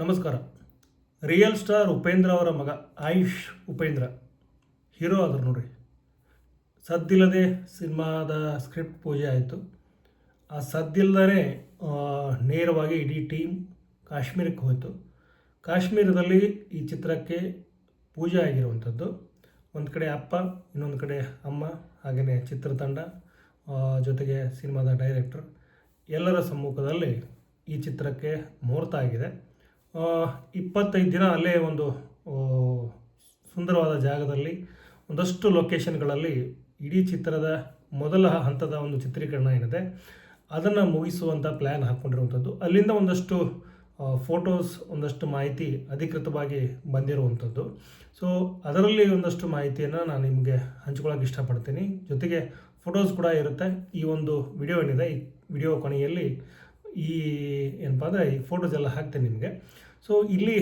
ನಮಸ್ಕಾರ. Real star Upendra ಅವರ ಮಗ ಆಯುಷ್ ಉಪೇಂದ್ರ. ಹೀರೋ ಆದರು ನೋಡ್ರಿ. ಸದ್ದಿಲ್ಲದೆ ಸಿನಿಮಾದ ಸ್ಕ್ರಿಪ್ಟ್ ಪೂಜೆ ಆಯಿತು. ಆ ಸದ್ದಿಲ್ಲದೇ ನೇರವಾಗಿ ಇಡೀ ಟೀಮ್ ಕಾಶ್ಮೀರಕ್ಕೆ ಹೋಯಿತು. ಕಾಶ್ಮೀರದಲ್ಲಿ ಈ ಚಿತ್ರಕ್ಕೆ ಪೂಜೆ ಆಗಿರುವಂಥದ್ದು. ಒಂದು ಕಡೆ ಅಪ್ಪ, ಇನ್ನೊಂದು ಕಡೆ ಅಮ್ಮ ಹಾಗೆಯೇ ಚಿತ್ರತಂಡ ಜೊತೆಗೆ ಸಿನಿಮಾದ ಡೈರೆಕ್ಟರ್ ಎಲ್ಲರ ಸಮ್ಮುಖದಲ್ಲಿ ಈ ಚಿತ್ರಕ್ಕೆ ಮುಹೂರ್ತ ಆಗಿದೆ. ಇಪ್ಪತ್ತೈದು ದಿನ ಅಲ್ಲೇ ಒಂದು ಸುಂದರವಾದ ಜಾಗದಲ್ಲಿ ಒಂದಷ್ಟು ಲೊಕೇಶನ್ಗಳಲ್ಲಿ ಇಡೀ ಚಿತ್ರದ ಮೊದಲ ಹಂತದ ಒಂದು ಚಿತ್ರೀಕರಣ ಏನಿದೆ, ಅದನ್ನು ಮುಗಿಸುವಂಥ ಪ್ಲ್ಯಾನ್ ಹಾಕ್ಕೊಂಡಿರುವಂಥದ್ದು ಅಲ್ಲಿಂದ ಒಂದಷ್ಟು ಫೋಟೋಸ್, ಒಂದಷ್ಟು ಮಾಹಿತಿ ಅಧಿಕೃತವಾಗಿ ಬಂದಿರುವಂಥದ್ದು ಸೊ, ಅದರಲ್ಲಿ ಒಂದಷ್ಟು ಮಾಹಿತಿಯನ್ನು ನಾನು ನಿಮಗೆ ಹಂಚ್ಕೊಳ್ಳೋಕೆ ಇಷ್ಟಪಡ್ತೀನಿ. ಜೊತೆಗೆ ಫೋಟೋಸ್ ಕೂಡ ಇರುತ್ತೆ. ಈ ಒಂದು ವಿಡಿಯೋ ಏನಿದೆ, ಈ ವಿಡಿಯೋ ಕೊನೆಯಲ್ಲಿ ಈ ಏನಪ್ಪ ಅಂದರೆ ಈ ಫೋಟೋಸ್ ಎಲ್ಲ ಹಾಕ್ತೇನೆ ನಿಮಗೆ. ಸೊ ಇಲ್ಲಿ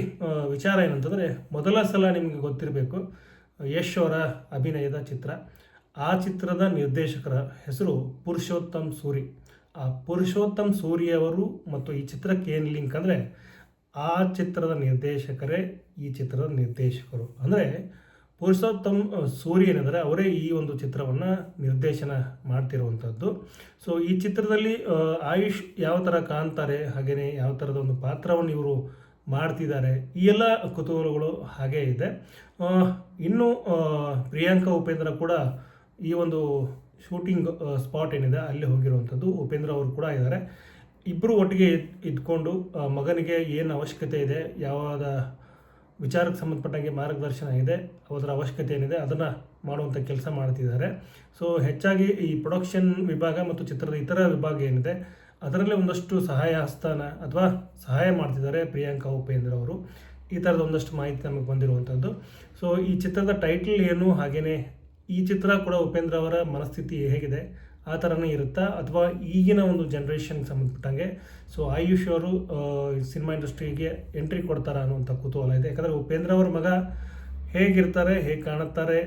ವಿಚಾರ ಏನಂತಂದರೆ, ಮೊದಲ ಸಲ ನಿಮಗೆ ಗೊತ್ತಿರಬೇಕು, ಯಶ್ ಅವರ ಅಭಿನಯದ ಚಿತ್ರ. ಆ ಚಿತ್ರದ ನಿರ್ದೇಶಕರ ಹೆಸರು ಪುರುಷೋತ್ತಮ್ ಸೂರಿ. ಆ ಪುರುಷೋತ್ತಮ್ ಸೂರಿಯವರು ಮತ್ತು ಈ ಚಿತ್ರಕ್ಕೆ ಏನು ಲಿಂಕ್ ಅಂದರೆ, ಆ ಚಿತ್ರದ ನಿರ್ದೇಶಕರೇ ಈ ಚಿತ್ರದ ನಿರ್ದೇಶಕರು. ಅಂದರೆ ಪುರುಷೋತ್ತಮ್ ಸೂರಿ ಏನೆಂದರೆ ಅವರೇ ಈ ಒಂದು ಚಿತ್ರವನ್ನು ನಿರ್ದೇಶನ ಮಾಡ್ತಿರುವಂಥದ್ದು. ಸೊ ಈ ಚಿತ್ರದಲ್ಲಿ ಆಯುಷ್ ಯಾವ ಥರ ಕಾಣ್ತಾರೆ ಹಾಗೆಯೇ ಯಾವ ಥರದ ಒಂದು ಪಾತ್ರವನ್ನು ಇವರು ಮಾಡ್ತಿದ್ದಾರೆ, ಈ ಎಲ್ಲ ಕುತೂಹಲಗಳು ಹಾಗೇ ಇದೆ. ಇನ್ನು ಪ್ರಿಯಾಂಕಾ ಉಪೇಂದ್ರ ಕೂಡ ಈ ಒಂದು ಶೂಟಿಂಗ್ ಸ್ಪಾಟ್ ಏನಿದೆ, ಅಲ್ಲಿ ಹೋಗಿರುವಂಥದ್ದು. ಉಪೇಂದ್ರ ಅವರು ಕೂಡ ಇದ್ದಾರೆ. ಇಬ್ಬರು ಒಟ್ಟಿಗೆ ಇದ್- ಇದ್ಕೊಂಡು ಮಗನಿಗೆ ಏನು ಅವಶ್ಯಕತೆ ಇದೆ ಯಾವಾದ ವಿಚಾರಕ್ಕೆ ಸಂಬಂಧಪಟ್ಟಂಗೆ ಮಾರ್ಗದರ್ಶನ ಇದೆ ಅದರ ಅವಶ್ಯಕತೆ ಏನಿದೆ ಅದನ್ನು ಮಾಡುವಂಥ ಕೆಲಸ ಮಾಡ್ತಿದ್ದಾರೆ. ಸೊ ಹೆಚ್ಚಾಗಿ ಈ ಪ್ರೊಡಕ್ಷನ್ ವಿಭಾಗ ಮತ್ತು ಚಿತ್ರದ ಇತರ ವಿಭಾಗ ಏನಿದೆ, ಅದರಲ್ಲೇ ಒಂದಷ್ಟು ಸಹಾಯ ಹಸ್ತಾನ ಅಥವಾ ಸಹಾಯ ಮಾಡ್ತಿದ್ದಾರೆ ಪ್ರಿಯಾಂಕಾ ಉಪೇಂದ್ರ ಅವರು. ಈ ಥರದ ಒಂದಷ್ಟು ಮಾಹಿತಿ ನಮಗೆ ಬಂದಿರುವಂಥದ್ದು ಸೊ ಈ ಚಿತ್ರದ ಟೈಟಲ್ ಏನು ಹಾಗೆಯೇ ಈ ಚಿತ್ರ ಕೂಡ ಉಪೇಂದ್ರ ಅವರ ಮನಸ್ಥಿತಿ ಹೇಗಿದೆ ಆ ಥರನೇ ಇರುತ್ತಾ? ಅಥವಾ ಈಗಿನ ಒಂದು ಜನ್ರೇಷನ್ಗೆ ಸಂಬಂಧಪಟ್ಟಂಗೆ? ಸೊ ಆಯುಷ್ ಅವರು ಸಿನಿಮಾ ಇಂಡಸ್ಟ್ರಿಗೆ ಎಂಟ್ರಿ ಕೊಡ್ತಾರ ಅನ್ನುವಂಥ ಕುತೂಹಲ ಇದೆ. ಯಾಕಂದರೆ ಉಪೇಂದ್ರ ಅವ್ರ ಮಗ ಹೇಗಿರ್ತಾರೆ, ಹೇಗೆ ಕಾಣುತ್ತಾರೆ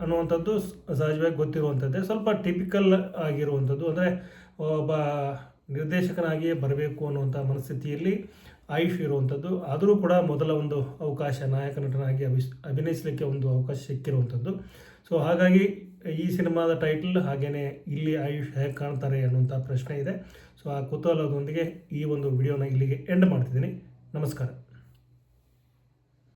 ಅನ್ನುವಂಥದ್ದು ಸಹಜವಾಗಿ ಗೊತ್ತಿರುವಂಥದ್ದೇ. ಸ್ವಲ್ಪ ಟಿಪಿಕಲ್ ಆಗಿರುವಂಥದ್ದು. ಅಂದರೆ, ಒಬ್ಬ ನಿರ್ದೇಶಕನಾಗಿಯೇ ಬರಬೇಕು ಅನ್ನುವಂಥ ಮನಸ್ಥಿತಿಯಲ್ಲಿ ಆಯುಷ್ ಇರುವಂಥದ್ದು. ಆದರೂ ಕೂಡ ಮೊದಲ ಒಂದು ಅವಕಾಶ ನಾಯಕ ನಟನಾಗಿ ಅಭಿ, ಅಭಿನಯಿಸಲಿಕ್ಕೆ ಒಂದು ಅವಕಾಶ ಸಿಕ್ಕಿರುವಂಥದ್ದು. ಸೊ ಹಾಗಾಗಿ ಈ ಸಿನಿಮಾದ ಟೈಟಲ್ ಹಾಗೆಯೇ ಇಲ್ಲಿ ಆಯುಷ್ ಹೇಗೆ ಕಾಣ್ತಾರೆ ಅನ್ನುವಂಥ ಪ್ರಶ್ನೆ ಇದೆ. ಸೊ ಆ ಕುತೂಹಲದೊಂದಿಗೆ ಈ ಒಂದು ವಿಡಿಯೋನ ಇಲ್ಲಿಗೆ ಎಂಡ್ ಮಾಡ್ತಿದ್ದೀನಿ. ನಮಸ್ಕಾರ.